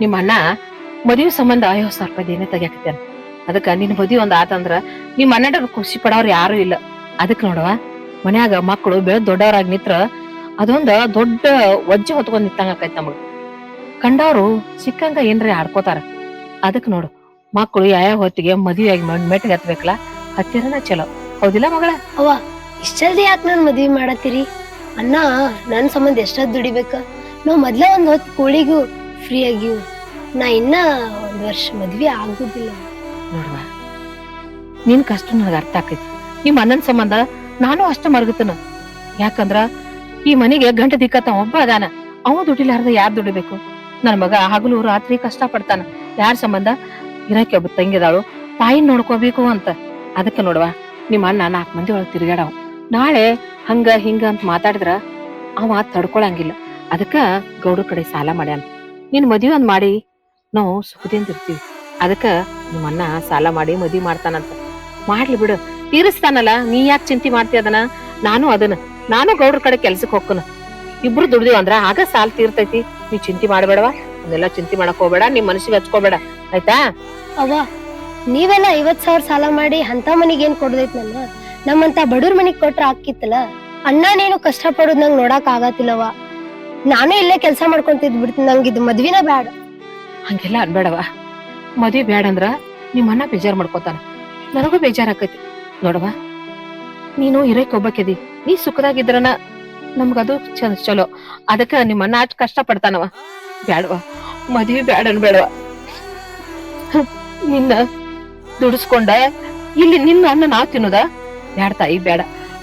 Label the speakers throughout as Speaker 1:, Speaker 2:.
Speaker 1: ನಿಮ್ಮ ಅಣ್ಣ ಮದುವೆ ಸಂಬಂಧ ಐವತ್ ಸಾವಿರ ರೂಪಾಯಿ ತೆಗಿಯಾಕತ್ತೇನ ಅದಕ್ಕ ನಿನ್ ಮದುವೆ ಒಂದ್ ಆತಂದ್ರ ನಿಮ್ಮ ಅಣ್ಣನ ಖುಷಿ ಪಡೋರು ಯಾರು ಇಲ್ಲ. ಅದಕ್ ನೋಡವ, ಮನ್ಯಾಗ ಮಕ್ಕಳು ಬೆಳೆದ್ ದೊಡ್ಡವರಾಗಿ ನಿತ್ರ ಅದೊಂದ ದೊಡ್ಡ ವಜ್ಜೆ ಹೊತ್ಕೊಂಡ್ ನಿತ್ತಂಗ ಆಕೈತಿ ನಮಗ. ಕಂಡವ್ರು ಸಿಕ್ಕಂಗ ಏನ್ರಿ ಆಡ್ಕೋತಾರ? ಅದಕ್ ನೋಡು ಮಕ್ಕಳು ಯಾವ ಹೊತ್ತಿಗೆ ಮದುವೆಯಾಗಿ ಮೆಟ್ಟಿಗೆ ಹತ್ಬೇಕಲ್ಲ, ಹತ್ತಿರನ ಚಲೋ. ಹೌದಿಲ್ಲ ಮಗಳ?
Speaker 2: ಅವ್ವ ಇಷ್ಟಲ್ದಿ ಯಾಕೆ ನನ್ ಮದ್ವಿ ಮಾಡತ್ತೀರಿ? ಅಣ್ಣ, ನನ್ ಸಂಬಂಧ ಎಷ್ಟೊತ್ತು ದುಡಿಬೇಕ? ನಾವ್ ಮೊದ್ಲ ಒಂದ್ ಹೊತ್ತು ಕೋಳಿಗೂ ಫ್ರೀ ಆಗಿವು. ನಾ ಇನ್ನ ಒಂದ್ ವರ್ಷ ಮದ್ವಿ ಆಗುದಿಲ್ಲ.
Speaker 1: ನೋಡುವ, ನಿನ್ ಕಷ್ಟ ನನಗ ಅರ್ಥ ಆಕೈತಿ. ನಿಮ್ಮ ಅಣ್ಣನ ಸಂಬಂಧ ನಾನು ಅಷ್ಟ ಮರಗತನ ಯಾಕಂದ್ರ ಈ ಮನೆಗೆ ಗಂಟ ದಿಕ್ಕತ್ತ ಒಬ್ಬ ಅದಾನ, ಅವ ದುಡಿಲಾರ್ದ ಯಾರ್ ದುಡಿಬೇಕು? ನನ್ ಮಗ ಹಗಲು ರಾತ್ರಿ ಕಷ್ಟ ಪಡ್ತಾನ ಯಾರ ಸಂಬಂಧ? ಇರಕ್ಕೆ ಒಬ್ಬ ತಂಗಿದಾಳು, ತಾಯಿನ ನೋಡ್ಕೋಬೇಕು ಅಂತ. ಅದಕ್ಕೆ ನೋಡುವ ನಿಮ್ಮ ಅಣ್ಣ ನಾಲ್ಕು ಮಂದಿ ಒಳಗ್ ತಿರುಗಾಡವ್ ನಾಳೆ ಹಂಗ ಹಿಂಗ ಅಂತ ಮಾತಾಡಿದ್ರ ಅವ ತಡ್ಕೊಳಂಗಿಲ್ಲ. ಅದಕ್ಕ ಗೌಡ್ರ ಕಡೆ ಸಾಲ ಮಾಡ್ಯಾನ. ನಿನ್ ಮದ್ವಿ ಒಂದ್ ಮಾಡಿ ನಾವು ಸುಖದಿಂದ ಇರ್ತೀವಿ. ಅದಕ್ಕ ನಿಮ್ಮನ್ನ ಸಾಲ ಮಾಡಿ ಮದಿ ಮಾಡ್ತಾನಂತ. ಮಾಡ್ಲಿ ಬಿಡು. ತೀರಿಸ್ತಾನಲ್ಲ, ನೀ ಯಾಕೆ ಚಿಂತೆ ಮಾಡ್ತಿ ಅದನ್ನ? ನಾನು ಅದನ್ನ. ನಾನು ಗೌಡ್ರ ಕಡೆ ಕೆಲ್ಸಕ್ಕೆ ಹೋಗ್ಕನ ಇಬ್ರು ದುಡ್ದು ಅಂದ್ರ ಆಗ ಸಾಲ ತೀರ್ತೈತಿ. ನೀ ಚಿಂತೆ ಮಾಡ್ಬೇಡವಾ ಅದೆಲ್ಲ ಚಿಂತೆ ಮಾಡಕ್ ಹೋಗ್ಬೇಡ. ನಿಮ್ ಮನಸ್ಸಿಗೆ ಹಚ್ಕೋಬೇಡ. ಆಯ್ತಾ?
Speaker 2: ಅವ್ವ, ನೀವೆಲ್ಲ ಐವತ್ ಸಾವಿರ ಸಾಲ ಮಾಡಿ ಅಂತ ಮನಿಗೆ ಏನ್ ಕೊಡ್ದೈತ್ ನಮ್ಮಂತ ಬಡವ್ರ ಮನಿಗ್ ಕೊಟ್ರ ಹಾಕಿತ್ತಲ್ಲ ಅಣ್ಣ ನೀನು ಕಷ್ಟ ಪಡೋದ್ ನಂಗ್ ನೋಡಕ್ ಆಗತ್ತಿಲ್ಲವ ನಾನು ಇಲ್ಲೇ ಕೆಲಸ ಮಾಡ್ಕೊಂತಿದ್ ಬಿಡ್ತೀನಿ ನಂಗೆ ಇದು ಮದ್ವಿನ ಬ್ಯಾಡ.
Speaker 1: ಹಂಗೆಲ್ಲ ಅನ್ಬೇಡವ. ಮದ್ವಿ ಬೇಡಂದ್ರ ಅಂದ್ರ ನಿಮ್ ಅಣ್ಣ ಬೇಜಾರ್ ಮಾಡ್ಕೋತಾನ. ನನಗೂ ಬೇಜಾರ್ ಆಕೈತಿ ನೋಡವ ನೀನು ಇರಕ್ ಒಬ್ಬಕ್ಕೆದಿ ನೀ ಸುಖದಾಗಿದ್ರನ ನಮ್ಗದು ಚಲೋ. ಅದಕ್ಕ ನಿಮ್ಮ ಅಣ್ಣ ಅಷ್ಟ್ ಕಷ್ಟ ಪಡ್ತಾನವ ಬ್ಯಾಡವ ಮದ್ವಿ ಬ್ಯಾಡ ಅನ್ಬೇಡವ ನಿನ್ನ ದುಡಿಸ್ಕೊಂಡ ಇಲ್ಲಿ ನಿನ್ನ ಅನ್ನ ನಾವ್ ತಿನ್ನೋದ? ಬ್ಯಾಡ ತಾಯಿ ಬೇಡ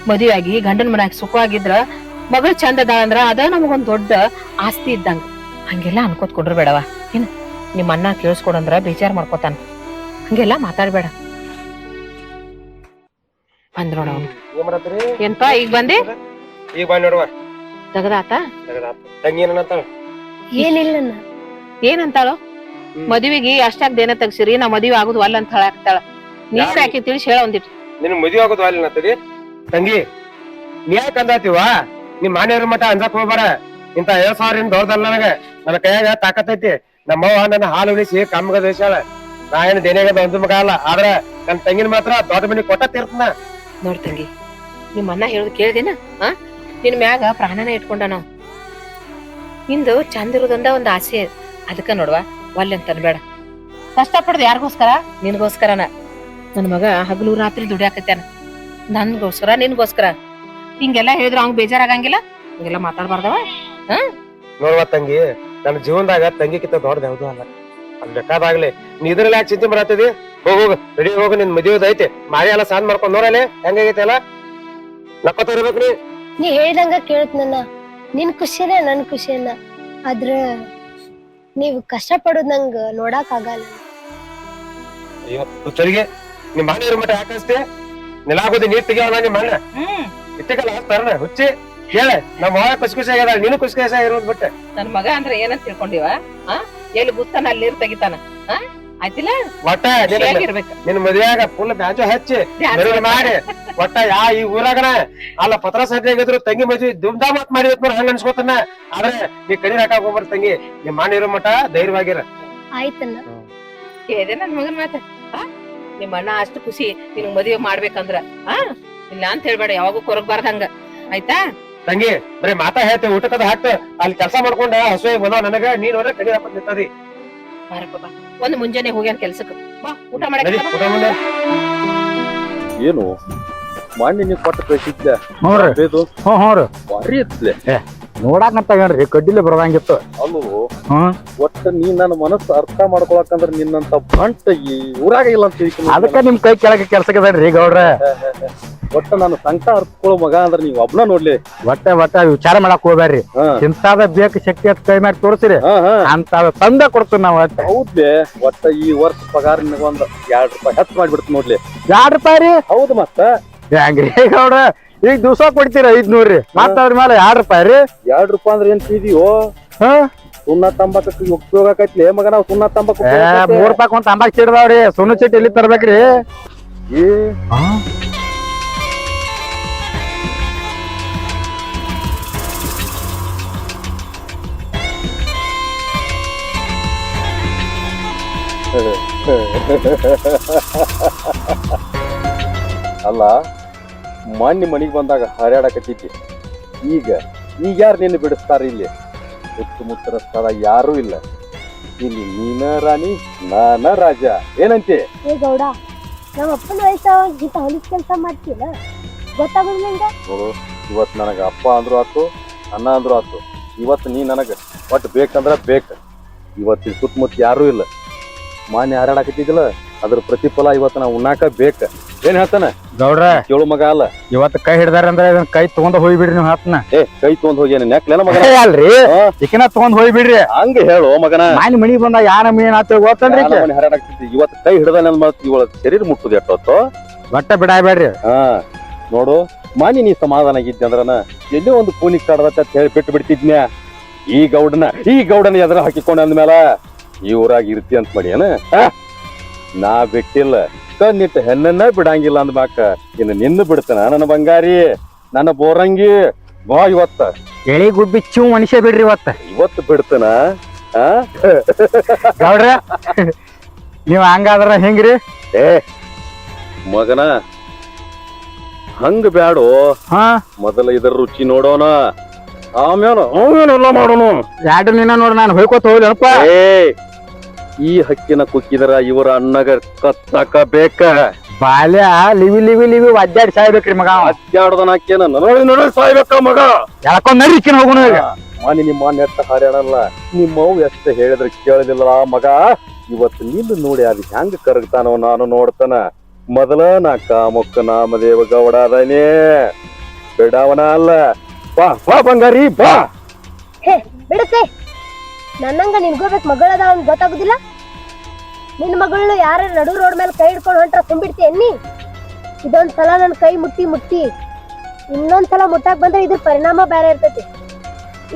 Speaker 1: ಮದ್ವೆ ಆಗಿ ಗಂಡನ ಮನ್ಯಾಗ ಸುಖವಾಗಿದ್ರ ಮಗಳು ಚಂದ ಅದ ಅಂದ್ರ ಅದ ನಮಗೊಂದ್ ದೊಡ್ಡ ಆಸ್ತಿ ಇದ್ದಂಗ. ಹಂಗೆಲ್ಲ ಅನ್ಕೋತ್ ಬೇಡವಾ ಬೇಡವ ಏನ? ನಿಮ್ಮ ಅಣ್ಣ ಕೇಳಿಸ್ಕೊಡಂದ್ರ ಬೇಜಾರ್ ಮಾಡ್ಕೋತಾನ. ಹಂಗೆಲ್ಲ ಮಾತಾಡ್ಬೇಡ. ಬಂದ್ ನೋಡ
Speaker 3: ಏನ್ ಮಾಡತ್ರಿ
Speaker 1: ಏನ್ಪ ಈಗ ಬಂದೆ?
Speaker 3: ಈಗ ಬಾ ನೋಡುವ.
Speaker 1: ತಗದಾತ?
Speaker 3: ತಂಗಿ ಏನಂತಾಳ
Speaker 2: ಏನಿಲ್ಲ ಅಣ್ಣ.
Speaker 1: ಏನಂತಾಳು. ಮದುವೆಗೆ ಅಷ್ಟಾಗ್ ದೇನ ತಗ್ಸಿರಿ ನಾ ಮದುವೆ ಆಗುದು ಅಲ್ಲ ಅಂತ ಹೇಳಾಕ್ತಾಳ. ನೀ
Speaker 3: ಯಾರು?
Speaker 1: ಯಾಕೆ ತಿಳಿಸಿ ಹೇಳ ಒಂದಿಟ್ಟು
Speaker 3: ನಿನ್ ಮದುವೆ ಆಗೋದು ಅಲ್ಲ ನತ್ತರಿ ತಂಗಿ ನೀ ಯಾಕೆ ಅಂದಾತಿವ ನಿಮ್ ಮನೆಯವ್ರ ಮಠ ಅಂದಕ್ ಹೋಗ್ಬಾರ ಇಂತ ಐವತ್ ಸಾವಿರ ಏನ್ ದೊಡ್ಡದಲ್ಲ ನನಗ. ನನ್ನ ಕೈಯಾಗ ತಾಕತ್ತೈತಿ ನಮ್ಮವ್ವ ನನ್ನ ಹಾಲು ಉಳಿಸಿ ಕಮ್ಮಗ ದೇಶಾಳ ನಾ ಏನು ದೇನಿಯಾಗ ಒಂದು ಮಗ ಅಲ್ಲ ಆದ್ರ ನನ್ನ ತಂಗಿನ ಮಾತ್ರ ದೊಡ್ಡ ಮನೆ ಕೊಟ್ಟ ತೀರ್ತನ.
Speaker 1: ನೋಡ್ ತಂಗಿ ನಿಮ್ಮ ಅಣ್ಣ ಹೇಳುದು ಕೇಳ್ದೇನ? ಆ? ನಿನ್ ಮ್ಯಾಗ ಪ್ರಾಣನ ಇಟ್ಕೊಂಡ ನಾವು. ನಿಂದು ಚಂದ ಇರೋದಂದ ಒಂದು ಆಸೆ. ಅದಕ್ಕ ನೋಡ್ವಾ ಒಲ್ಲೆ ಅಂತ ಅನ್ಬೇಡ. ಕಷ್ಟ ಪಡೋದು ಯಾರಿಗೋಸ್ಕರ? ನಿನಗೋಸ್ಕರನ. ನನ್ನ ಮಗ ಹಗಲು ರಾತ್ರಿ ದುಡಿಯಾಕತ್ಯಾನ. ನನ್ಗೋಸ್ಕರ ನಿನ್ಗೋಸ್ಕರ. ಹಿಂಗೆಲ್ಲ ಹೇಳಿದ್ರು ಅವ್ನ್ ಬೇಜಾರಾಗಂಗಿಲ್ಲ? ಹಿಂಗೆಲ್ಲ ಮಾತಾಡ್ಬಾರ್ದವ?
Speaker 3: ನೋಡ್ವ ತಂಗಿ ನನ್ನ ಜೀವನದಾಗ ಕಿತ್ತ ದೊಡ್ಡದ ಯಾವ್ದು ಅಲ್ಲ. ಅದ್ ಬೇಕಾದಾಗ್ಲಿ ನೀ ಇದ್ರಲ್ಲಿ ಯಾಕೆ ಚಿಂತೆ ಮಾಡತ್ತಿದಿ ಹೋಗ ಹೋಗ ರೆಡಿ ಹೋಗ ನಿನ್ ಮದುವೆ ಐತಿ. ಮಾರಿ ಎಲ್ಲ ಸಾಧ್ ಮಾಡ್ಕೊಂಡ್ ನೋಡಲೆ ಹೆಂಗಾಗೈತೆ ಅಲ್ಲ ನಕ್ಕೋತ ಇರ್ಬೇಕು ನೀ.
Speaker 2: ಹೇಳಿದಂಗ ಕೇಳತ್ ನನ್ನ. ನಿನ್ ಖುಷಿನೇ ನನ್ ಖುಷಿನ ಆದ್ರ ನೀವು ಕಷ್ಟ ಪಡೋದ್ ನಂಗ ನೋಡಕ್ ಆಗಲ್ಲ.
Speaker 3: ಅಯ್ಯೋ ಹುಚ್ಚರಿಗೆ ನಿಮ್ಮ ಮನೆ ಮಟ್ಟ ಯಾಕಸ್ತಿ ನೆಲಾಗೋದಿ ನೀರ್ ತೆಗಿಯೋಣ ನಿಮ್ ಮನೆ ಇತ್ತಗಲ್ಲ ತರನ ಹುಚ್ಚಿ. ಹೇಳ ನಮ್ಮ ಮಾವ ಖುಷಿ ಖುಷಿ ಆಗ್ಯದ ನೀನು ಖುಷಿ ಖುಷಿ ಆಗಿರೋದ್ ಬಿಟ್ಟೆ
Speaker 1: ನನ್ ಮಗ ಅಂದ್ರೆ ಏನಂತ ತಿಳ್ಕೊಂಡಿವ? ಆ? ಎಲ್ಲಿ ಬುತ್ತಾನ ಅಲ್ಲಿ ನೀರ್ ತೆಗಿತಾನ. ಆ? ಆಯ್ತಿಲ್ಲ?
Speaker 3: ಒಟ್ಟ ನಿನ್ನ
Speaker 1: ಹೇಗಿರ್ಬೇಕು
Speaker 3: ಮದ್ವೆಯಾಗ ಫುಲ್ ಬ್ಯಾಜು ಹಚ್ಚಿ ಮೆರವಣಿಗೆ ಮಾಡಿ ಒಟ್ಟ ಯಾ ಈ ಊರಾಗನ ಅಲ್ಲ ಪತ್ರ ಸದ್ಯಾಗಿದ್ರು ತಂಗಿ ಮದ್ವಿ ದುಮ್ದಾ ಮಾತ್ ಮಾಡಿ ನೋಡಿ ಹಂಗ ಅನ್ಸ್ಕೊತಾನ. ಆದ್ರೆ ನೀ ಕಡಿ ಹಾಕಾಕ್ ಹೋಗ್ಬಾರ ತಂಗಿ ನಿಮ್ ಮಾಡಿರೋ ಇರೋ ಮಠ ಧೈರ್ಯವಾಗಿರ.
Speaker 2: ಆಯ್ತಣ್ಣ.
Speaker 1: ಕೇಳಿದೆ ನನ್ ಮಗನ್ ಮಾತ. ಆ? ನಿಮ್ಮ ಅಣ್ಣ ಅಷ್ಟು ಖುಷಿ ನಿನ್ ಮದುವೆ ಮಾಡ್ಬೇಕಂದ್ರ. ಆ? ಇಲ್ಲ ಅಂತ ಹೇಳ್ಬೇಡ ಯಾವಾಗೂ ಕೊರಗ್ಬಾರ್ದಂಗ ಆಯ್ತಾ?
Speaker 3: ತಂಗಿ ಬರೀ ಮಾತಾ ಹೇಳ್ತೇವೆ ಊಟಕ್ಕದ ಹಾಕ್ತ ಅಲ್ಲಿ ಕೆಲಸ ಮಾಡ್ಕೊಂಡ ಹಸುವೆ ಬಂದವ ನನಗ ನೀನ್ ಹೋದ್ರೆ ಕಡಿ ಹಾಕೋದ್ ನಿಂತದಿ.
Speaker 1: ಬಾರಪ್ಪ ಬಾ. ಒಂದ್ ಮುಂಜಾನೆ ಹೋಗ್ಯಾನ ಕೆಲ್ಸಕ್ಕೆ. ಬಾ ಊಟ
Speaker 3: ಮಾಡಕ್ಕೆ ಮಾಡು.
Speaker 4: ಏನು? ಮಾಡಿ ನೀವು ಕೊಟ್ಟ ಕಳಿಸಿದ್ದೆ.
Speaker 5: ಹ್ಞೂ ರೀ
Speaker 4: ಇದು
Speaker 5: ಹ್ಞೂ ಹ್ಞೂ ರೀ.
Speaker 4: ಭಾರಿ ಇತ್ಲೆ.
Speaker 5: ನೋಡಾಕ ಏನ್ರಿ ಕಡ್ಡಿಲೆ ಬರದಂಗಿತ್ತು.
Speaker 4: ಅಲ್ಲೂ
Speaker 5: ಹ್ಮ್
Speaker 4: ಒಟ್ಟ ನೀ ನನ್ನ ಮನಸ್ಸು ಅರ್ಥ ಮಾಡ್ಕೊಳಕಂದ್ರ ನಿನ್ನಂತ ಬಂಟ ಈ ಊರಾಗ ಇಲ್ಲ ಅಂತ ಅದಕ್ಕೆ
Speaker 5: ಅದಕ್ಕ ನಿಮ್ ಕೈ ಕೆಳಗೆ ಕೆಲ್ಸಕ್ಕೆ ಗೌಡ್ರ.
Speaker 4: ಒಟ್ಟ ನಾನು ಸಂಕ ಅರ್ತ್ಕೊಳ್ಳೋ ಮಗ ಅಂದ್ರೆ ನೀವು ಒಬ್ನ ನೋಡ್ಲಿ.
Speaker 5: ಒಟ್ಟೆ ಒಟ್ಟೆ ವಿಚಾರ ಮಾಡಕ್ ಹೋಗ್ಬೇಡ್ರಿ.
Speaker 4: ಹಾ.
Speaker 5: ಇಂತಾದ ಬೇಕು ಶಕ್ತಿ ಅಂತ ಕೈ ಮಾಡಿ ತೋರಿಸಿರಿ.
Speaker 4: ಹಾ ಹಾ.
Speaker 5: ಅಂತ ತಂದ ಕೊಡ್ತೀವಿ ನಾವು ಒಟ್ಟೆ.
Speaker 4: ಹೌದ್ಲಿ ಒಟ್ಟ ಈ ವರ್ಷ ಪಗಾರ ನಿನಗ ಒಂದ್ ಎರಡ್ ರೂಪಾಯಿ ಹೆಚ್ಚು ಮಾಡ್ಬಿಡ್ತು ನೋಡ್ಲಿ.
Speaker 5: ಎರಡ್ ರೂಪಾಯಿ ರೀ?
Speaker 4: ಹೌದು ಮತ್ತ.
Speaker 5: ಹೆಂಗ್ರಿ ಗೌಡ ಈಗ ದಿವ್ಸ ಕೊಡ್ತೀರ ಐದ್ನೂರ್ ರೀ? ಮತ್ತ ಅದ್ರ ಮೇಲೆ ಎರಡ್ ರೂಪಾಯಿ ರೀ?
Speaker 4: ಎರಡ್ ರೂಪಾಯಿ ಅಂದ್ರೆ ಏನ್ ಸಿದಿಯೋ
Speaker 5: ಹಾ?
Speaker 4: ಸುಣ್ಣ ತಂಬಾಕಕ್ಕೆ ಉಪಯೋಗ ಆಕೈತ್ಲೆ ಮಗ ನಾವು ಸುಣ್ಣ ತಂಬಾಕು
Speaker 5: ಏ ಮೂರ್ ರೂಪಾಯಿ ಒಂದ್ ತಂಬಾಕ್ ಚಿಡ್ದಾವ್ರಿ ಸುಣ್ಣ ಚೀಟಿ ಎಲ್ಲಿ ತರ್ಬೇಕ್ರಿ?
Speaker 4: ಏ. ಅಲ್ಲ ಮೊನ್ನೆ ಮನೆಗೆ ಬಂದಾಗ ಹಾರ್ಯಾಡಕತ್ತಿದ್ದೆ ಈಗ ಈಗ ಯಾರು ನಿನ್ನ ಬಿಡಿಸ್ತಾರ ಇಲ್ಲಿ? ಸುತ್ತಮುತ್ತರ ಸ್ಥಳ ಯಾರೂ ಇಲ್ಲ. ಇಲ್ಲಿ ನೀನ ರಾಣಿ ನಾನ ರಾಜ. ಏನಂತೆ?
Speaker 2: ಏ ಗೌಡ ನಮ್ಮ ಅಪ್ಪನ ಕೆಲಸ ಮಾಡ್ತೀನ ಗೊತ್ತಾಗೋದಿಲ್ಲ ನಿಂಗೆ?
Speaker 4: ನೋಡು ಇವತ್ತು ನನಗೆ ಅಪ್ಪ ಅಂದ್ರು ಆತು ಅಣ್ಣ ಅಂದ್ರು ಆತು. ಇವತ್ತು ನೀ ನನಗೆ ಒಟ್ಟು ಬೇಕಂದ್ರೆ ಬೇಕು. ಇವತ್ತು ಸುತ್ತಮುತ್ತ ಯಾರೂ ಇಲ್ಲ. ಮಾನ್ಯ ಹಾರಾಡಕತ್ತಿದ್ದಿಲ್ಲ. ಅದ್ರ ಪ್ರತಿಫಲ ಇವತ್ತು ನಾವು ಉಣ್ಣಾಕ ಬೇಕ. ಏನ್ ಹೇಳ್ತಾನ?
Speaker 5: ಗೌಡ್ರ
Speaker 4: ಕೇಳು ಮಗ ಅಲ್ಲ.
Speaker 5: ಇವತ್ತು ಕೈ ಹಿಡ್ದಾರ ಅಂದ್ರೆ ಇದನ್ನ ಕೈ ತಗೊಂಡ್ ಹೋಗ್ಬಿಡ್ರಿ ನೀವು ಹಾತ್ನ.
Speaker 4: ಏ ಕೈ ತಗೊಂಡ್ ಹೋಗಿ ನೆಕ್ಲೆನ ಮಗನ?
Speaker 5: ಏ, ಅಲ್ರಿ?
Speaker 4: ಹಾ.
Speaker 5: ಈಕಿನ ತಗೊಂಡ್ ಹೋಗ್ಬಿಡ್ರಿ.
Speaker 4: ಹಂಗ ಹೇಳು ಮಗನ.
Speaker 5: ಮಾನ್ ಮಣಿ ಬಂದ ಯಾರ ಮೀನ್ ಆತ ಗೊತ್ತನ್ರಿ ಈಕಿ?
Speaker 4: ಇವತ್ತು ಕೈ ಹಿಡ್ದಾನ ಇವಳ ಶರೀರ ಮುಟ್ಟುದು ಎಷ್ಟೊತ್ತು
Speaker 5: ಬಟ್ಟ ಬಿಡಾಬೇಡ್ರಿ
Speaker 4: ಹಾ ನೋಡು ಮಾನಿ ನೀ ಸಮಾಧಾನ ಆಗಿದ್ದೆ ಅಂದ್ರನ. ಎಲ್ಲೋ ಒಂದು ಕೂನಿ ಕಡದತ್ತ ಅಂತ ಹೇಳಿ ಬಿಟ್ಟು ಬಿಡ್ತಿದ್ನ್ಯಾ ಈ ಗೌಡನ ಈ ಗೌಡನ ಎದ್ರ ಹಾಕಿಕೊಂಡ ಅಂದ್ಮೇಲ ಈ ಊರಾಗ ಇರ್ತಿ ಅಂತ ಮಾಡಿ ಏನ? ನಾ ಬಿಟ್ಟಿಲ್ಲ. ಕಣ್ಣಿಟ್ಟು ಹೆಣ್ಣನ್ನ ಬಿಡಂಗಿಲ್ಲ ಅಂದ್ಮಾಕ ಇನ್ನು ನಿನ್ನ ಬಿಡ್ತಾನ ನನ್ನ ಬಂಗಾರಿ ನನ್ನ ಬೋರಂಗಿ ಬಾ ಇವತ್ತ.
Speaker 5: ಎಳಿ ಗುಬ್ಬಿ ಚಿವ್ ಮನುಷ್ಯ ಬಿಡ್ರಿ ಇವತ್ತ.
Speaker 4: ಇವತ್ತು ಬಿಡ್ತಾನ?
Speaker 5: ಗೌಡ್ರ ನೀವ್ ಹಂಗಾದ್ರ ಹೆಂಗ್ರಿ?
Speaker 4: ಏ ಮಗನ ಹಂಗ ಬ್ಯಾಡೋ?
Speaker 5: ಹಾ?
Speaker 4: ಮೊದಲ ಇದರ ರುಚಿ ನೋಡೋಣ ಆಮೇಲೆ ಮಾಡೋಣ
Speaker 5: ಎರಡು ನಿನ್ನ ನೋಡಿ ನಾನು ಹೋಯ್ಕೋತ ಹೋಗ್ಲಪ್ಪ
Speaker 4: ಏ ಈ ಹಕ್ಕಿನ ಕುಕ್ಕಿದ್ರ ಇವರ ಅಣ್ಣಗ ಕತ್ತಕ ಬೇಕ
Speaker 5: ಬಾಲ್ಯ ಲಿವಿ ಲಿವಿ ಲಿವಿ ಒದ್ದಾಡಿ ಸಾಯ್ಬೇಕ್ರಿ ಮಗ.
Speaker 4: ಹಾಕ್ಯನ ನೋಡಿ ನೋಡಿ ಸಾಯ್ಬೇಕ ಮಗ.
Speaker 5: ಎಳ್ಕೊಂಡ್ ನಡಿ ಹೋಗುಣ ಈಗ.
Speaker 4: ಮಾನಿ ನಿಮ್ಮ ನೆಟ್ಟ ಹಾರ್ಯಾಡಲ್ಲ ನಿಮ್ಮವ್ ಎಷ್ಟ ಹೇಳಿದ್ರೆ ಕೇಳಲಿಲ್ಲ ಮಗ. ಇವತ್ತು ನಿಂದು ನೋಡಿ ಅದು ಹೆಂಗ್ ಕರಗ್ತಾನೋ ನಾನು ನೋಡ್ತಾನ. ಮೊದಲ ನಾ ಕಾಮುಕ್ಕ ನಾಮದೇವ ಗೌಡ ಬಿಡವನ ಅಲ್ಲ. ಬಾ ಬಾ ಬಂಗಾರಿ ಬಾ.
Speaker 2: ಹೇ ಬಿಡುತ್ತೆ ನನ್ನಂಗ ನಿನ್ಗೋಬೇಕು ಮಗಳದ ಅವ್ನ್ ಗೊತ್ತಾಗುದಿಲ್ಲ? ನಿನ್ ಮಗಳು ಯಾರ ನಡು ರೋಡ್ ಮೇಲೆ ಕೈ ಹಿಡ್ಕೊಂಡು ಹೊಂಟ್ರ ತುಂಬಿಡ್ತಿ ಎನ್ನಿ? ಇದೊಂದ್ ಸಲ ನನ್ ಕೈ ಮುಟ್ಟಿ ಮುಟ್ಟಿ ಇನ್ನೊಂದ್ ಸಲ ಮುಟ್ಟಾಕ್ ಬಂದ್ರೆ ಇದ್ರ ಪರಿಣಾಮ ಬೇರೆ ಇರ್ತೈತಿ.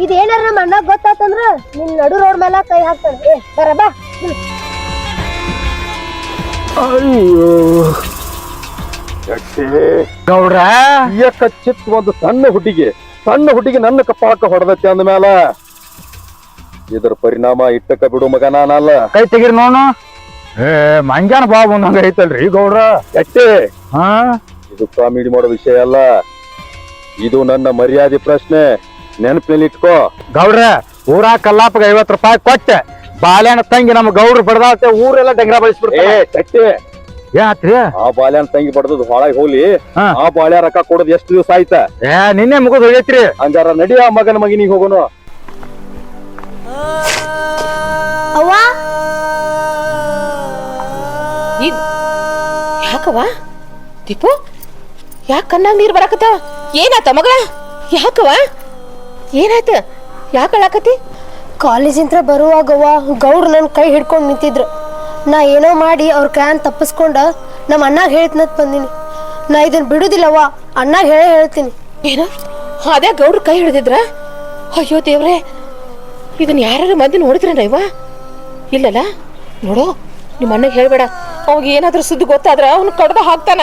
Speaker 2: ಇದೇನಾರ ನಮ್ಮ ಅಣ್ಣ ಗೊತ್ತಾತಂದ್ರ ನಿನ್ ನಡು ರೋಡ್ ಮೇಲೆ ಕೈ ಹಾಕ್ತಾನ. ಏ ಬರ ಬಾ.
Speaker 4: ಅಯ್ಯೋ.
Speaker 5: ಗೌಡ್ರ
Speaker 4: ಚಿತ್ ಒಂದು ಸಣ್ಣ ಹುಟ್ಟಿಗೆ. ಸಣ್ಣ ಹುಟ್ಟಿಗೆ ನನ್ನ ಕಪಾಕ ಹೊಡೆದತ್ತೆ ಮೇಲೆ ಇದ್ರ ಪರಿಣಾಮ ಇಟ್ಟಕ ಬಿಡು ಮಗ ನಾನಲ್ಲ.
Speaker 5: ಕೈ ತೆಗಿರಿ ನೋಡು. ಏ ಮಂಗ್ಯಾನ ಬಾ ಬಂದಂಗ ಐತಲ್ರಿ ಗೌಡ್ರ?
Speaker 4: ಎಟ್ಟೆ?
Speaker 5: ಹಾ?
Speaker 4: ಇದು ಕಾಮಿಡಿ ಮಾಡೋ ವಿಷಯ ಅಲ್ಲ. ಇದು ನನ್ನ ಮರ್ಯಾದೆ ಪ್ರಶ್ನೆ. ನೆನಪಿನಲ್ಲಿ ಇಟ್ಕೋ.
Speaker 5: ಗೌಡ್ರ ಊರ ಕಲ್ಲಾಪಗ ಐವತ್ತು ರೂಪಾಯಿ ಕೊಟ್ಟೆ. ಬಾಲ್ಯಾನ ತಂಗಿ ನಮ್ಮ ಗೌಡ್ರು ಬಡದಾತೆ ಊರೆಲ್ಲ ಡಂಗ್ರ
Speaker 4: ಏ
Speaker 5: ಬಳಸ್ಬಿಡ್ತಾರೆ ಏನಾತ್ರಿ
Speaker 4: ಆ ಬಾಲ್ಯಾನ್ ತಂಗಿ ಬಡದ್ ಹೊಳಗ್ ಹೋಲಿ.
Speaker 5: ಹಾ.
Speaker 4: ಆ ಬಾಳ್ಯ ರೊಕ್ಕ ಕೊಡೋದು ಎಷ್ಟು ದಿವಸ ಆಯ್ತ?
Speaker 5: ಏ ನಿನ್ನೆ ಮುಗಿದ್ ಹೋಗೈತ್ರಿ.
Speaker 4: ಅಂದ್ರ ನಡಿ ಆ ಮಗನ ಮಗನಿಗೆ ಹೋಗೋನು.
Speaker 2: ಅವ್ವ?
Speaker 1: ಯಾಕವ್ವ? ದೀಪು ಯಾಕ ಕಣ್ಣಾಗ ನೀರ್ ಬರಾಕತ್ತಾವ ಏನಾತ ಮಗಳ? ಯಾಕವ್ವ? ಏನಾಯ್ತ? ಯಾಕ ಅಳಾಕತಿ
Speaker 2: ಕಾಲೇಜಿಂತ್ರ ಬರುವಾಗವ್ವ ಗೌಡ್ರು ನನ್ನ ಕೈ ಹಿಡ್ಕೊಂಡು ನಿಂತಿದ್ರು. ನಾ ಏನೋ ಮಾಡಿ ಅವ್ರ ಕ್ಯಾನ್ ತಪ್ಪಿಸ್ಕೊಂಡ ನಮ್ಮ ಅಣ್ಣಾಗ ಹೇಳ್ತೀನಂತ ಬಂದೀನಿ. ನಾ ಇದನ್ನ ಬಿಡುದಿಲ್ಲವ್ವ, ಅಣ್ಣಾಗ ಹೇಳೇ ಹೇಳ್ತೀನಿ.
Speaker 1: ಏನೋ? ಅದೇ ಗೌಡ್ರ ಕೈ ಹಿಡಿದಿದ್ರ? ಅಯ್ಯೋ ದೇವ್ರೆ ಇದನ್ನ ಯಾರು ಮಂದಿ ನೋಡಿದ್ರೇನ ಇವ? ಇಲ್ಲಲ್ಲ? ನೋಡು ನಿಮ್ಮ ಅಣ್ಣಗೆ ಹೇಳ್ಬೇಡ. ಅವಾಗ ಏನಾದರೂ ಸುದ್ದಿ ಗೊತ್ತಾದ್ರೆ ಅವ್ನ ಕಡ್ದು ಹಾಕ್ತಾನ.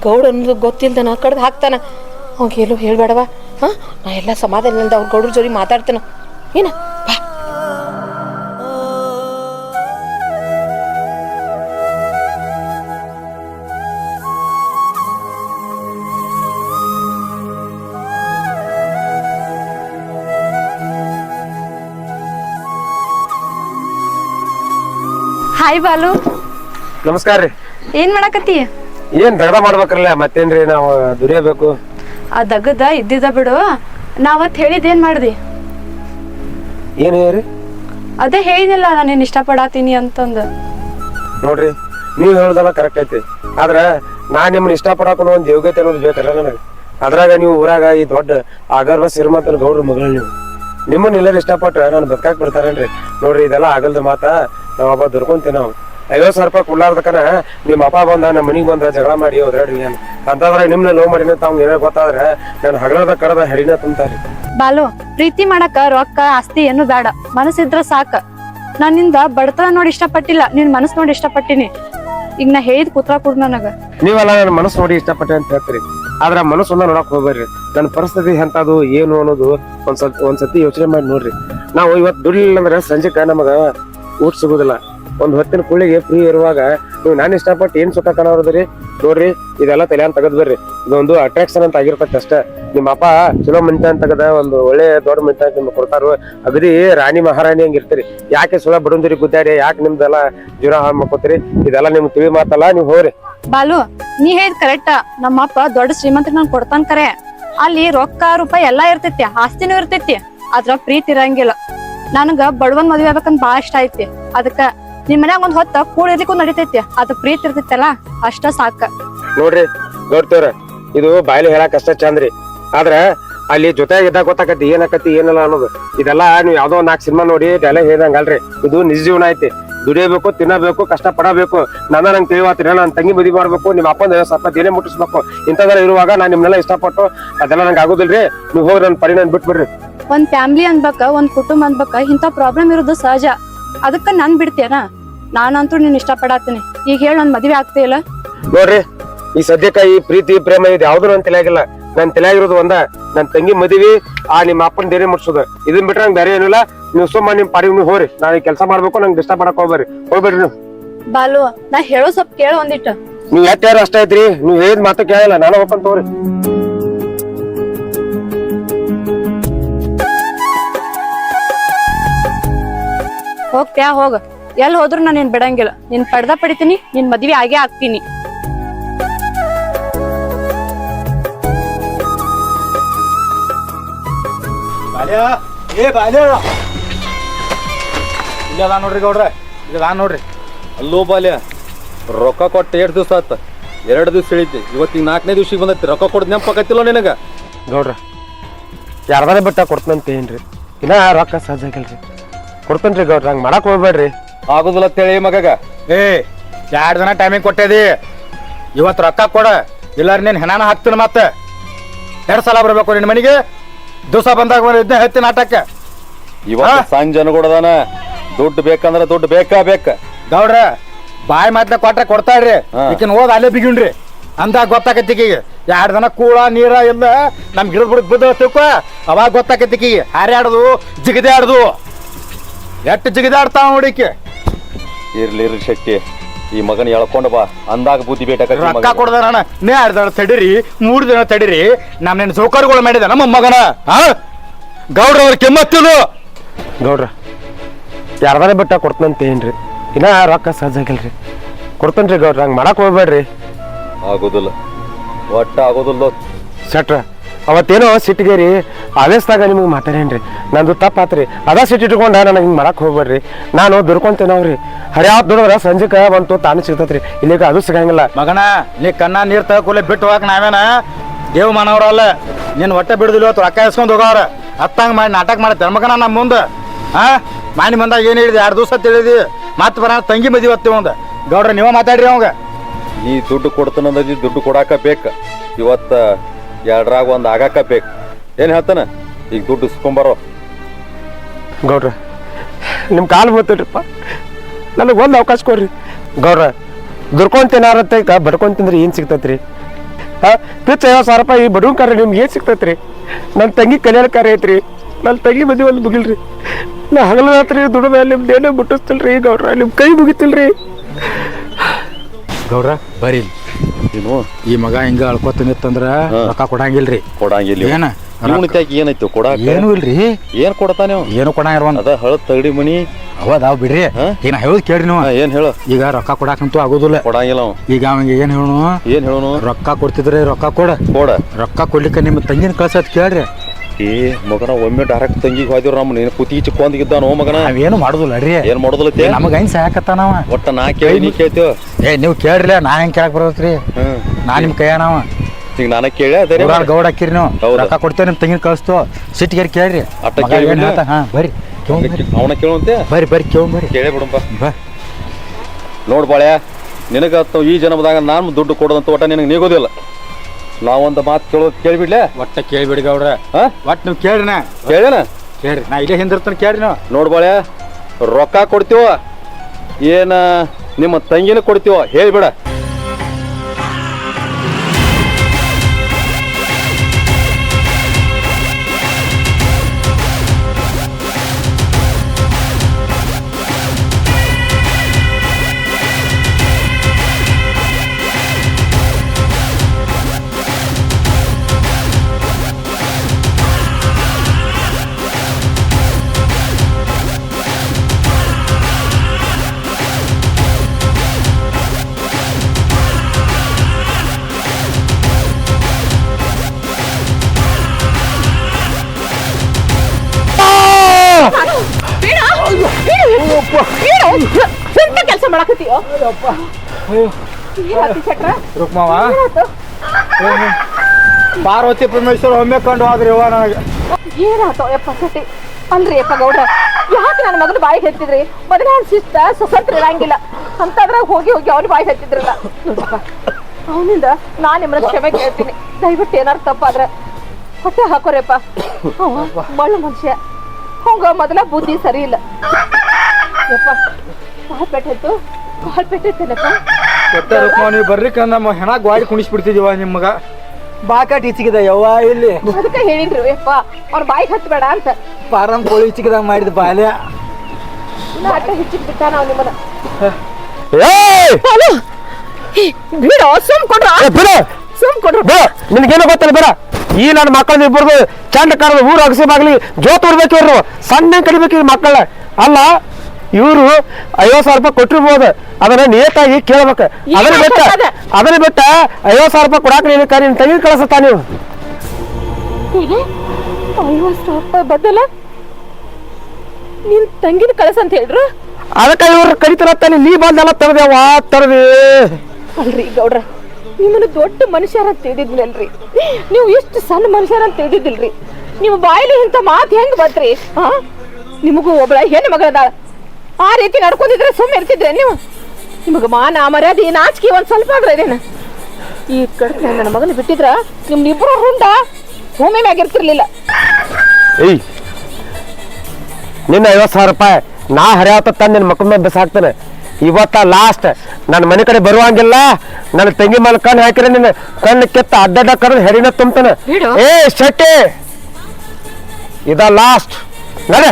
Speaker 1: ಗೌಡ ಅನ್ನೋದು ಗೊತ್ತಿಲ್ದನ ಕಡ್ದು ಹಾಕ್ತಾನ. ಅವಾಗ ಎಲ್ಲೂ ಹೇಳ್ಬೇಡವಾ. ಹಾ? ನಾ ಎಲ್ಲ ಸಮಾಧಾನದಿಂದ ಅವ್ರ ಗೌಡ್ರ ಜೋಡಿ ಮಾತಾಡ್ತಾನೆ. ಏನ?
Speaker 6: ಹಾಯ್ ಬಾಲು.
Speaker 3: ನಮಸ್ಕಾರ ರೀ.
Speaker 6: ಏನ್ ಮಾಡಕತ್ತಿ?
Speaker 3: ಏನ್ ದಗದ ಮಾಡ್ಬೇಕ್ರಲ್ಲ ಮತ್ತೇನ್ರಿ ನಾವು ದುಡಿಯಬೇಕು?
Speaker 6: ಆ ದಗದ ಇದ್ದಿದ ಬಿಡು. ನಾವತ್ ಹೇಳಿದ್ದೇನ್ ಮಾಡ್ದಿ?
Speaker 3: ಏನ್ ರೀ
Speaker 6: ಅದೇ ಹೇಳಿದಿಲ್ಲ ನಾನು ಇಷ್ಟ ಇಷ್ಟಪಡಾತೀನಿ ಅಂತಂದು.
Speaker 3: ನೋಡ್ರಿ ನೀವ್ ಹೇಳೋದೆಲ್ಲ ಕರೆಕ್ಟ್ ಐತಿ. ಆದ್ರ ನಾ ನಿಮ್ಮನ್ನ ಇಷ್ಟಪಡಾಕ ಒಂದ್ ಯೋಗ್ಯತೆ ಅನ್ನೋದು ಬೇಕಲ್ಲ ನನಗೆ. ಅದ್ರಾಗ ನೀವು ಊರಾಗ ಈ ದೊಡ್ಡ ಆಗರ್ವ ಶ್ರೀಮಂತನ ಗೌಡ್ರ ಮಗಳು ನೀವು. ನಿಮ್ಮನ್ನ ಎಲ್ಲರೂ ಇಷ್ಟಪಟ್ಟ ನಾನು ಬದುಕಾಕ್ ಬಿಡ್ತಾರೇನ್ರಿ ನೋಡ್ರಿ ಇದೆಲ್ಲ ಆಗಲ್ದ ಮಾತ ನಾವ್ ಒಬ್ಬ ದುರ್ಕೊಂತೀವಿ ನಾವು. ಐವತ್ತು ಸಾವಿರ ರೂಪಾಯಿ ಕೊಡ್ಲಾರ್ದಕ್ಕನ ನಿಮ್ಮ ಅಪ್ಪ ಬಂದ ನಮ್ಮ ಮನಿಗ್ ಬಂದ ಜಗಳ ಮಾಡಿ ಹೋದ್ರಿ ಏನ್ ಅಂತಂದ್ರೆ ನಿಮ್ನ ಲೋ ಮಾಡಿನ ತಾವ್ ಏನೇ ಗೊತ್ತಾದ್ರೆ ನಾನು ಹಗಲದ ಕಡದ ಹರಿನ ತುಂಬ್ತಾರಿ.
Speaker 6: ಬಾಲು ಪ್ರೀತಿ ಮಾಡಕ ರೊಕ್ಕ ಆಸ್ತಿ ಏನು ಬೇಡ. ಮನಸ್ಸಿದ್ರ ಸಾಕ. ನನ್ನಿಂದ ಬಡತನ ನೋಡಿ ಇಷ್ಟಪಟ್ಟಿಲ್ಲ. ನಿನ್ ಮನಸ್ ನೋಡಿ ಇಷ್ಟಪಟ್ಟಿನಿ. ಈಗ ನಾ ಹೇಳಿದ್ ಕುತ್ರ ಕೊಡ್ ನನಗ.
Speaker 3: ನೀವೆಲ್ಲ ನನ್ನ ಮನಸ್ಸು ನೋಡಿ ಇಷ್ಟಪಟ್ಟೆ ಅಂತ ಹೇಳ್ತೀರಿ. ಆದ್ರ ಮನಸ್ಸನ್ನ ನೋಡಕ್ ಹೋಗ್ಬೇಡ್ರಿ. ನನ್ನ ಪರಿಸ್ಥಿತಿ ಎಂತದು ಏನು ಅನ್ನೋದು ಒಂದ್ಸತಿ ಒಂದ್ಸತಿ ಯೋಚನೆ ಮಾಡಿ ನೋಡ್ರಿ. ನಾವು ಇವತ್ತು ದುಡ್ಲಿಲ್ಲ ಅಂದ್ರೆ ಸಂಜೆಕ ನಮಗ ಊಟ ಸಿಗುದಿಲ್ಲ. ಒಂದ್ ಹೊತ್ತಿನ ಕುಳ್ಳಿಗೆ ಫ್ರೀ ಇರುವಾಗ ನೀವು ನಾನು ಇಷ್ಟಪಟ್ಟು ಏನ್ ಸುಖ ಕಾಣೋದ್ರಿ ನೋಡ್ರಿ, ಇದೆಲ್ಲ ತಲೆಯನ್ ತೆಗದ್ ಬರ್ರಿ ಇದೊಂದು ಅಟ್ರಾಕ್ಷನ್ ಅಂತ ಆಗಿರ್ತೈತೆ ಅಷ್ಟೇ. ನಿಮ್ಮ ಅಪ್ಪ ಚಲೋ ಮಂಚ ಅಂತ ತೆಗದ ಒಂದು ಒಳ್ಳೆ ದೊಡ್ಡ ಅಂತ ನಿಮ್ಗೆ ಕೊಡ್ತಾರ. ಅಗದಿ ರಾಣಿ ಮಹಾರಾಣಿ ಹಂಗ ಇರ್ತೀರಿ. ಯಾಕೆ ಸುಳ ಬಡಂದಿರಿ ಗುದ್ದಾಡಿ ಯಾಕೆ ನಿಮ್ದೆಲ್ಲ ಜೀವನ ಹಾಳು ಮಾಡ್ಕೋತೀರಿ? ಇದೆಲ್ಲ ನಿಮ್ ತಿಳಿ ಮಾತಲ್ಲ, ನೀವು ಹೋಗ್ರಿ.
Speaker 6: ಬಾಲು, ನೀ ಹೇಳಿದ್ ಕರೆಕ್ಟ್ ನಮ್ಮಪ್ಪ ದೊಡ್ಡ ಶ್ರೀಮಂತ ನಂಗೆ ಕೊಡ್ತಾನ ಕರೆ. ಅಲ್ಲಿ ರೊಕ್ಕ, ರೂಪಾಯಿ ಎಲ್ಲಾ ಇರ್ತೈತಿ, ಆಸ್ತಿನೂ ಇರ್ತೈತಿ. ಅದ್ರ ಪ್ರೀತಿ ಇರಂಗಿಲ್ಲ. ನನಗ ಬಡವನ್ ಮದ್ವೆ ಆಗ್ಬೇಕಂತ ಬಾಳ ಇಷ್ಟ ಐತಿ. ಅದಕ್ಕ ನಿಮ್ ಮನ್ಯಾಗ ಒಂದ್ ಹೊತ್ತ ಕೂಡಿರ್ಲಿಕ್ಕೂ ನಡಿತೈತಿ. ಅದ್ ಪ್ರೀತಿ ಇರ್ತೈತಲ್ಲ, ಅಷ್ಟ ಸಾಕ.
Speaker 3: ನೋಡ್ರಿ ನೋಡ್ತೇವ್ರ ಇದು ಬಾಯಿಲಿ ಹೇಳಕ್ ಅಷ್ಟ ಚಂದ್ರಿ ಆದ್ರ ಅಲ್ಲಿ ಜೊತೆಗೆ ಇದ್ದಾಗ ಗೊತ್ತಾಕತಿ ಏನಾಕತಿ ಏನಲ್ಲ ಅನ್ನೋದು. ಇದೆಲ್ಲ ನೀವು ಯಾವ್ದೋ ನಾಲ್ಕು ಸಿನಿಮಾ ನೋಡಿ ಡೈಲಾಗ್ ಹೇಳ್ದಂಗ ಅಲ್ರಿ ಇದು ನಿಜ ಜೀವನ ಐತಿ. ದುಡಿಯಬೇಕು ತಿನ್ನಬೇಕು ಕಷ್ಟ ಪಡಬೇಕು ನನ್ನ ನಂಗೆ ತಿಳಿವಾತಿರ ನನ್ನ ತಂಗಿ ಮದುವೆ ಮಾಡಬೇಕು ನಿಮ್ಮ ಅಪ್ಪನ ಸ್ವಲ್ಪ ದೇನೆ ಮುಟ್ಟಿಸ್ಬೇಕು. ಇಂಥದ್ದೆಲ್ಲ ಇರುವಾಗ ನಾನು ನಿಮ್ಮನ್ನೆಲ್ಲ ಇಷ್ಟಪಟ್ಟು ಅದೆಲ್ಲ ನಂಗೆ ಆಗೋದಿಲ್ರಿ. ನೀವು ಹೋಗಿ ನನ್ನ ಪರಿ ನಾನು ಬಿಟ್ಬಿಡ್ರಿ.
Speaker 6: ಒಂದ್ ಫ್ಯಾಮಿಲಿ ಅನ್ಬೇಕ ಒಂದ್ ಕುಟುಂಬ ಅನ್ಬೇಕ ಇಂಥ ಪ್ರಾಬ್ಲಮ್ ಇರೋದು ಸಹಜ. ಅದಕ್ಕ ನಾನ್ ಬಿಡ್ತೇನ? ನಾನಂತೂ ನೀನ್ ಇಷ್ಟ ಪಡಾತೀನಿ ಈಗ ಹೇಳ ನನ್ ಮದ್ವೆ ಇಲ್ಲ.
Speaker 3: ನೋಡ್ರಿ ಈ ಸದ್ಯಕ್ಕ ಈ ಪ್ರೀತಿ ಪ್ರೇಮ ಇದು ಯಾವ್ದು ನನ್ ತಲೆಯಾಗಿಲ್ಲ. ನನ್ ತಲೆಯಾಗಿರೋದು ಒಂದ ನನ್ ತಂಗಿ ಮದುವೆ ಆ ನಿಮ್ಮ ಅಪ್ಪನ ದೇನೆ ಮುಟ್ಸೋದು ಇದನ್ ಬಿಟ್ರೆ ನಂಗೆ ಬೇರೆ ಏನಿಲ್ಲ ನೀವು ಸುಮ್ಮ ನಿಮ್ ಪಾಡಿ ನೀವು ಹೋರಿ ನಾನು ಕೆಲಸ ಮಾಡ್ಬೇಕು ನಂಗೆ ಡಿಸ್ಟರ್ಬ್ ಮಾಡಕ್ ಹೋಗ್ಬೇರಿ ಹೋಗ್ಬೇಡ್ರಿ ನೀವು.
Speaker 6: ಬಾಲು ನಾ ಹೇಳೋ ಸ್ವಲ್ಪ ಕೇಳ ಒಂದಿಟ್ಟು.
Speaker 3: ನೀವ್ ಯಾಕೆ ಯಾರು ಅಷ್ಟ ಐತ್ರಿ ನೀವ್ ಹೇಳಿದ ಮಾತು ಕೇಳಲ್ಲ ನಾನು ಒಪ್ಪಂತ ತಗೋರಿ
Speaker 6: ಹೋಗ್ತ್ಯಾ ಹೋಗ. ಎಲ್ ಹೋದ್ರು ನಾನು ನಿನ್ ಬಿಡಂಗಿಲ್ಲ. ನಿನ್ ಪಡ್ದ ಪಡಿತೀನಿ ನಿನ್ ಮದ್ವೆ ಆಗೇ ಆಗ್ತೀನಿ.
Speaker 5: ಬಾಲ್ಯ ಏ ಬಾಲ್ಯ. ಇಲ್ಲ ಅದ ನೋಡ್ರಿ ಗೌಡ್ರ. ಇಲ್ಲ ನೋಡ್ರಿ.
Speaker 4: ಅಲ್ಲೋ ಬಾಲ್ಯ ರೊಕ್ಕ ಕೊಟ್ಟು ಎರಡು ದಿವಸ ಆತ. ಎರಡು ದಿವಸ ಹೇಳಿದ್ದೆ. ಇವತ್ತಿಗೆ ನಾಲ್ಕನೇ ದಿವ್ಸಿಗೆ ಬಂದೈತಿ. ರೊಕ್ಕ ಕೊಡ್ ನೆನಪಾಕತ್ತಿಲ್ಲ ನಿನಗ?
Speaker 3: ಗೌಡ್ರ ಯಾರ್ದಾರೆ ಬಿಟ್ಟ ಕೊಡ್ತಂತ ಏನ್ರಿ? ಇನ್ನ ರೊಕ್ಕ ಸಹಜ ಆಗಿಲ್ರಿ. ಕೊಡ್ತೇನ್ರಿ ಗೌಡ್ರ ಹಂಗೆ ಮಾಡಕ್ ಹೋಗ್ಬೇಡ್ರಿ.
Speaker 4: ಆಗುದಿಲ್ಲ ಅಂತೇಳಿ ಮಗಗ.
Speaker 5: ಏ ಎರಡು ದಿನ ಟೈಮಿಂಗ್ ಕೊಟ್ಟೇದಿ? ಇವತ್ತು ರೊಕ್ಕ ಕೊಡ. ಇಲ್ಲಾರ ನೀನ್ ಹೆಣಾನ ಹಾಕ್ತೀನಿ ಮತ್ತೆ. ಎರಡು ಸಲ ಬರ್ಬೇಕು ನಿನ್ನ ಮನೆಗೆ. ದಿವಸ ಬಂದಾಗ ಇದನ್ನ ಹೇಳ್ತೀನಿ ಆಟಕ್ಕೆ
Speaker 4: ಇವತ್ತು
Speaker 5: ಸಂಜನ
Speaker 4: ಸಂಜೆ ಅನ್ಕೊಡದಾನ ದುಡ್ಡು ಬೇಕಂದ್ರ ದುಡ್ಡು ಬೇಕಾ ಬೇಕ?
Speaker 5: ಗೌಡ್ರ ಬಾಯಿ ಮಾತ್ಲೆ ಕೊಟ್ರೆ ಕೊಡ್ತಾಳ್ರಿ.
Speaker 4: ಹಾ.
Speaker 5: ಈಕಿನ ಹೋದ್ ಅಲ್ಲೇ ಬಿಗಿನ್ರಿ ಅಂದಾಗ ಗೊತ್ತಾಕತ್ತಿ ಈಕಿಗೆ. ಎರಡು ದಿನ ಕೂಳ ನೀರ ಇಲ್ಲ ನಮ್ ಗಿಡದ ಬುಡಕ್ ಬಿದ್ದ ತಿಳ್ಕೊ. ಅವಾಗ ಗೊತ್ತಾಕೈತಿ ಹಾರೆ ಹಾರ್ಯಾಡ್ದು ಜಿಗದೆ ಆಡ್ದು ಎಷ್ಟು ಜಿಗದೆ ಆಡ್ತಾವ ನೋಡಿಕೆ
Speaker 4: ಇರ್ಲಿ ಇರ್ಲಿ ಶೆಟ್ಟಿ. ಈ ಮಗನ ಎಳ್ಕೊಂಡ್ ಬಾ. ಅಂದಾಗ ಬುದ್ಧಿ ಬೇಟ
Speaker 5: ರೊಕ್ಕ. ಕೊಡ್ದ ನಾನು ನೇ ಎರಡು ದಿನ ತಡೀರಿ ಮೂರು ದಿನ ತಡೀರಿ. ನಮ್ಮ ನಿನ್ನ ಸೌಕರ್ಯಗಳು ಮಾಡಿದ ನಮ್ಮ ಮಗನ. ಹಾ ಗೌಡ್ರ ಅವ್ರ ಕೆಮ್ಮತ್ತಿಲ್ಲ
Speaker 3: ಗೌಡ್ರ ಯಾರ್ದಾರೆ ಬಿಟ್ಟ ಕೊಡ್ತಂತ ಏನ್ರಿ? ಇನ್ನ ರೊಕ್ಕ ಸಹಜ ಆಗಿಲ್ರಿ. ಕೊಡ್ತೇನ್ರಿ ಗೌಡ್ರ ಹಂಗೆ ಮಾಡಕ್ ಹೋಗ್ಬೇಡ್ರಿ.
Speaker 4: ಆಗೋದಿಲ್ಲ. ಒಟ್ಟ ಆಗೋದಿಲ್ಲ
Speaker 3: ಸೆಟ್ರ ಅವತ್ತೇನೋ ಸಿಟ್ಟಿಗೇರಿ ಆವೇಸ್ದಾಗ ನಿಮಗೆ ಮಾತಾಡೇನ್ರಿ. ನಂದು ತಪ್ಪಾತ್ರಿ. ಅದ ಸಿಟ್ಟು ಇಟ್ಕೊಂಡ ನನಗೆ ಹಿಂಗೆ ಮಾಡಕ್ ಹೋಗ್ಬೇಡ್ರಿ. ನಾನು ದುಡ್ಕೊಂತೇನವ್ರಿ ಹರ್ಯಾವ್ ದುಡಿದ್ರೆ ಸಂಜೆಕ ಬಂತು ತಾನು ಸಿಗ್ತತ್ರಿ. ಇಲ್ಲಿಗ ಅದು ಸಿಗಂಗಿಲ್ಲ.
Speaker 5: ಮಗನ ನೀ ಕನ್ನ ನೀರ್ ತಗೊಲೆ ಬಿಟ್ಟು ಹೋಗಕ್ ನಾವೇನ? ದೇವ್ ಮಾನವ್ರಲ್ಲ. ನಿನ್ನ ಹೊಟ್ಟೆ ಬಿಡುದಿಲ್ಲ ರೊಕ್ಕ ಇಸ್ಕೊಂಡ್ ಹೋಗವ್ರ. ಹತ್ತಂಗ್ ಮಾಡಿ ನಾಟಕ ಮಾಡಿ ಮಗನ ನಮ್ಮ ಮುಂದೆ. ಹಾ ಮಾನಿ ಬಂದಾಗ ಏನು ಹೇಳಿದೆ? ಎರಡು ದಿವಸ ತಿಳಿದಿ. ಮತ್ತೆ ಬರ ತಂಗಿ ಮದಿ ಹೊತ್ತಿ ಒಂದು. ಗೌಡ್ರ ನೀವ ಮಾತಾಡ್ರಿ ಅವಂಗ.
Speaker 4: ನೀ ದುಡ್ಡು ಕೊಡ್ತಾನಂದಿ ದುಡ್ಡು ಕೊಡಾಕ ಬೇಕ. ಇವತ್ತ ಎರಡ್ರಾಗ ಒಂದು ಆಗಾಕ ಬೇಕ. ಏನ್ ಹೇಳ್ತಾನ? ಈಗ ದುಡ್ಡು ಇಸ್ಕೊಂಬರೋ.
Speaker 3: ಗೌಡ್ರ ನಿಮ್ಮ ಕಾಲು ಬೀಳ್ತೀರಿಪ್ಪ ನನಗೆ ಒಂದು ಅವಕಾಶ ಕೊಡ್ರಿ. ಗೌಡ್ರ ದುರ್ಕೊಂತೇನಾರತ್ತ ಬಡ್ಕೊಂಡ್ ತಿಂದ್ರೆ ಏನು ಸಿಗ್ತೈತ್ರಿ? ಹಾ ಪಿಚ್ ಐವತ್ತು ಸಾವಿರ ರೂಪಾಯಿ ಬಡವನ್ ಕಾರ್ಯ ನಿಮ್ಗೆ ಏನು ಸಿಗ್ತೈತ್ರಿ? ನನ್ನ ತಂಗಿ ಕಲ್ಯಾಣ ಕಾರ್ಯ ಐತ್ರಿ ನನ್ನ ತಂಗಿ ಮದುವೆ ಒಂದು ಮುಗಿಲ್ರಿ. ನಾ ಹಗಲ ರಾತ್ರಿ ದುಡಿದ ನಿಮ್ದು ಏನೋ ಮುಟ್ಟಿಸ್ತಿಲ್ರಿ ಗೌರ ನಿಮ್ಮ ಕೈ ಮುಗಿತಿಲ್ರಿ.
Speaker 5: ಗೌರ ಬರೀ
Speaker 4: ಏನು?
Speaker 5: ಈ ಮಗ ಹಿಂಗ ಅಳ್ಕೊತ ನಿತ್ತಂದ್ರ. ರೊಕ್ಕ ಕೊಡಂಗಿಲ್ರಿ.
Speaker 4: ಕೊಡಂಗಿಲ್ಲ.
Speaker 5: ಏನ?
Speaker 4: ಇವನಿತ್ಯಾಗ ಏನೈತಿ ಕೊಡಾಕ?
Speaker 5: ಏನು ಇಲ್ರಿ.
Speaker 4: ಏನ್ ಕೊಡ್ತಾನೆ ಅವ?
Speaker 5: ಏನು ಕೊಡಂಗಿರ್ವಂದ
Speaker 4: ಅದ ಹಳದ್ ತಗಡಿ ಮನಿ?
Speaker 5: ಅವ ಬಿಡ್ರಿ.
Speaker 4: ಹಾ?
Speaker 5: ಏನು ನಾ ಹೇಳುದ್ ಕೇಳ್ರಿ ನೀವು.
Speaker 4: ಹಾ, ಏನ್ ಹೇಳು?
Speaker 5: ಈಗ ರೊಕ್ಕ ಕೊಡಾಕಂತೂ ಆಗೋದಿಲ್ಲ.
Speaker 4: ಕೊಡಂಗಿಲ್ಲ ಅವ
Speaker 5: ಈಗ ಅವಂಗ ಏನ್ ಹೇಳು
Speaker 4: ಏನ್ ಹೇಳೋನು?
Speaker 5: ರೊಕ್ಕ ಕೊಡ್ತಿದ್ರೆ ರೊಕ್ಕ ಕೊಡ.
Speaker 4: ಕೊಡ.
Speaker 5: ರೊಕ್ಕ ಕೊಡ್ಲಿಕ್ಕೆ ನಿಮ್ಮ ತಂಗಿನ ಕಳ್ಸತ್ ಕೇಳ್ರಿ.
Speaker 4: ಏ ಮಗನ ಒಮ್ಮೆ ಡೈರೆಕ್ಟ್ ತಂಗಿಗೆ ಹೋದಿವ್ರ ನಮ್ಮ ನೀನು ಕುತ್ತಿಗೆ ಚಿಕ್ಕೊಂದಿದ್ದಾನೋ ಮಗನ?
Speaker 5: ಏನು ಮಾಡುದಿಲ್ಲ ರೀ
Speaker 4: ಏನ್ ಮಾಡುದಿಲ್ಲ
Speaker 5: ನಮಗ ಹೆಂಗ್ ಸಾಕತ್ತಾನವ
Speaker 4: ಒಟ್ಟ ನಾ ಕೇಳಿ ನೀ ಕೇಳ್ತೀವ
Speaker 5: ಏ ನೀವು ಕೇಳ್ರಿ ನಾ ಹೆಂಗ್ ಕೇಳಕ್ ಬರತ್ರಿ ನಾ ನಿಮ್ ಕೈಯಾನವ
Speaker 4: ಈಗ ನಾನ ಕೇಳಿ ಅದೇ
Speaker 5: ಗೌಡ ಹಾಕಿರಿ ನೀವು. ರೊಕ್ಕ ಕೊಡ್ತೇವೆ ನಿಮ್ ತಂಗಿನ ಕಳಿಸ್ತು. ಸಿಟ್ಟಿಗೆ ಕೇಳ್ರಿ?
Speaker 4: ಅಟ್ಟ ಕೇಳಿ?
Speaker 5: ಹಾ ಬರ್ರಿ.
Speaker 4: ಅವನ ಕೇಳುವಂತೆ?
Speaker 5: ಬರ್ರಿ ಬರ್ರಿ ಕೇಳಿ ಬರ್ರಿ.
Speaker 4: ಕೇಳೇ ಬಿಡಂಪ
Speaker 5: ಬಾ.
Speaker 4: ನೋಡ್ ಬಾಳ್ಯ ನಿನಗ ಈ ಜನ್ಮದಾಗ ನಾನು ದುಡ್ಡು ಕೊಡೋದಂತ ಒಟ್ಟ ನಿನಗೆ ನೀಗೋದಿಲ್ಲ. ನಾವೊಂದು ಮಾತು ಕೇಳೋದು ಕೇಳಿಬಿಡ್ಲೆ?
Speaker 5: ಒಟ್ಟ ಕೇಳ್ಬಿಡಿ ಗೌಡ್ರ.
Speaker 4: ಹಾ
Speaker 5: ಒಟ್ ನೀವು ಕೇಳ್ರಿ ನಾ
Speaker 4: ಕೇಳೇನ
Speaker 5: ಕೇಳ್ರಿ. ನಾ ಇಲ್ಲೇ ಹಿಂದಿರ್ತಾನೆ ಕೇಳ್ರಿ ನೀವು.
Speaker 4: ನೋಡ್ಬಾಳೆ ರೊಕ್ಕ ಕೊಡ್ತೀವ? ಏನ ನಿಮ್ಮ ತಂಗಿನ ಕೊಡ್ತೀವ? ಹೇಳ್ಬಿಡ.
Speaker 1: ಎಂತ ಕೆಲಸ ಮಾಡಕತ್ತೀಯೋ?
Speaker 5: ರುಕ್ಮಾವ? ಪಾರ್ವತಿ ಪರಮೇಶ್ವರ ಒಮ್ಮೆ ಕಂಡು ಹೋದ್ರಿ ನನಗೆ.
Speaker 1: ಏನಾತೋ ಯಪ್ಪ ಸತಿ ಅಲ್ರಿ ಯಪ್ಪ ಗೌಡ ಯಾಕೆ ನನ್ನ ಮಗನ ಬಾಯಿ ಹೇಳ್ತಿದ್ರಿ? ಮೊದಲ ಶಿಷ್ಟ ಸ್ವತಂತ್ರ ಇರಂಗಿಲ್ಲ. ಅಂತದ್ರಾಗ ಹೋಗಿ ಹೋಗಿ ಅವ್ನ ಬಾಯಿ ಹೇಳ್ತಿದ್ರಲ್ಲ. ಅವನಿಂದ ನಾನು ನಿಮ್ಮನ್ನ ಕ್ಷಮೆ ಕೇಳ್ತೀನಿ. ದಯವಿಟ್ಟು ಏನಾರು ತಪ್ಪಾದ್ರೆ ಹೊಟ್ಟೆ ಹಾಕೋರಿಯಪ್ಪ ಮಳ್ಳು ಮನುಷ್ಯ. ಅವಂಗ ಮೊದಲ ಬುದ್ಧಿ ಸರಿ ಇಲ್ಲ. ಯಪ್ಪ ಕಾಲ್ ಕಾಲ್
Speaker 5: ಕೆಟ್ಟ ನೀವು ಬರ್ರಿ ಕಂದ ನಮ್ಮ ಹೆಣ ಗ್ವಾಡಿ ಕುಣಿಸ್ಬಿಡ್ತಿದೀವ ನಿಮ್ಗ. ಬಾಕಾಟ್ ಈಚಿಗಿದ ಯವ್ವ ಇಲ್ಲಿ.
Speaker 1: ಅದಕ್ಕೆ ಹೇಳಿನ್ರಿ ಯಪ್ಪ ಅವ್ರ ಬಾಯಿಗೆ ಹತ್ತಬೇಡ ಅಂತ.
Speaker 5: ಪಾರಂ ಕೋಳಿ ಮಾಡಿದ ಬಾಲ್ಯ.
Speaker 1: ಇನ್ನ ಅಟ್ಟ ಹೆಚ್ಚಿಗೆ ಬಿಟ್ಟಾನ ಅವ್ನ ನಿಮ್ಮನ್ನ.
Speaker 3: ಏಯ್!
Speaker 1: ಬಿಡೋ ಸುಮ್ ಕೊಡ್ರ.
Speaker 3: ಏ, ಬಿಡು.
Speaker 1: ಸುಮ್ ಕೊಡ್ರು.
Speaker 3: ಬಾ ನಿನಗೇನು ಗೊತ್ತಿಲ್ಲ ಬೇಡ. ಈ ನನ್ನ ಮಕ್ಕಳನ್ನ ಇಬ್ಬರದು ಚಂಡ ಕರೆದು ಊರು ಅಗಸಿ ಬಾಗ್ಲಿ ಜೋತ್ ಬರ್ಬೇಕು ಇವ್ರು ಸಣ್ಣ ಕಡಿಬೇಕು ಈ ಮಕ್ಕಳ ಅಲ್ಲ ಇವರು ಐವತ್ ಸಾವಿರ ರೂಪಾಯಿ ಕೊಟ್ಟಿರ್ಬೋದು. ಅದನ್ನ ನಿಯತ್ತಾಗಿ ಕೇಳ್ಬೇಕು. ಅದನ್ನ ಬಿಟ್ಟ? ಅದನ್ನ ಬಿಟ್ಟ ಐವತ್ ಸಾವಿರ ರೂಪಾಯಿ ಕೊಡಾಕ ನೀನು ಕರಿ ತೆಗಿ ಕಳಿಸತ್ತ ನೀವು?
Speaker 1: ಐವತ್ತು ಸಾವಿರ ರೂಪಾಯಿ ಬದಲ ನಿನ್ ತಂಗಿನ ಕಳಸ ಅಂತ ಹೇಳ್ರು?
Speaker 3: ಅದಕ್ಕ ಇವ್ರು ಕಡಿತಾರತ್ತಾನೆ ನೀ ಬಂದಲ್ಲ ತರದೇವ ತರದಿ
Speaker 1: ಅಲ್ರಿ ಗೌಡ್ರ ನಿಮ್ಮನ್ನ ದೊಡ್ಡ ಮನುಷ್ಯರ ತಿಳಿದಿದ್ನಲ್ರಿ. ನೀವು ಇಷ್ಟು ಸಣ್ಣ ಮನುಷ್ಯರ ಅಂತ ತಿಳಿದಿದ್ದಿಲ್ರಿ. ನೀವು ಬಾಯಿಲಿ ಇಂಥ ಮಾತು ಹೆಂಗ್ ಬತ್ರಿ? ಹಾ ನಿಮಗೂ ಒಬ್ಬಳ ಹೆಣ್ಣು ಮಗಳದಾಳ. ಆ ರೀತಿ ನಡ್ಕೊಂಡಿದ್ರೆ ಸುಮ್ಮನೆ ಇರ್ತಿದ್ರೆ ನೀವು? ನಿಮಗೆ ಮಾನ ಮರ್ಯಾದೆ ನಾಚಿಕೆ ಒಂದು ಸ್ವಲ್ಪ ಆದ್ರೆ ಇದೇನ? ಈ ಕಡೆ ನನ್ನ ಮಗನ ಬಿಟ್ಟಿದ್ರ ನಿಮ್ನಿಬ್ರು ಹುಂಡ ಭೂಮಿ ಮ್ಯಾಗ ಇರ್ತಿರ್ಲಿಲ್ಲ.
Speaker 3: ಏಯ್! ನಿನ್ನ ಐವತ್ತು ಸಾವಿರ ರೂಪಾಯಿ ನಾ ಹರಿಯಾತ ತಂದು ನಿನ್ನ ಮಕ್ಕಳ ಮೇಲೆ ಬಿಸಾಕ್ತೇನೆ. ಇವತ್ತ ಲಾಸ್ಟ್ ನನ್ನ ಮನೆ ಕಡೆ ಬರುವಂಗಿಲ್ಲ. ನನ್ನ ತಂಗಿ ಮೇಲೆ ಕಣ್ಣು ಹಾಕಿದ್ರೆ ನಿನ್ನ ಕಣ್ಣು ಕೆತ್ತ ಅಡ್ಡಡ್ಡ ಕರೆದು ಹೆರಿನ ತುಂಬ್ತಾನೆ. ಏ ಶೆಟ್ಟಿ! ಇದ ಲಾಸ್ಟ್ ನಡೆ.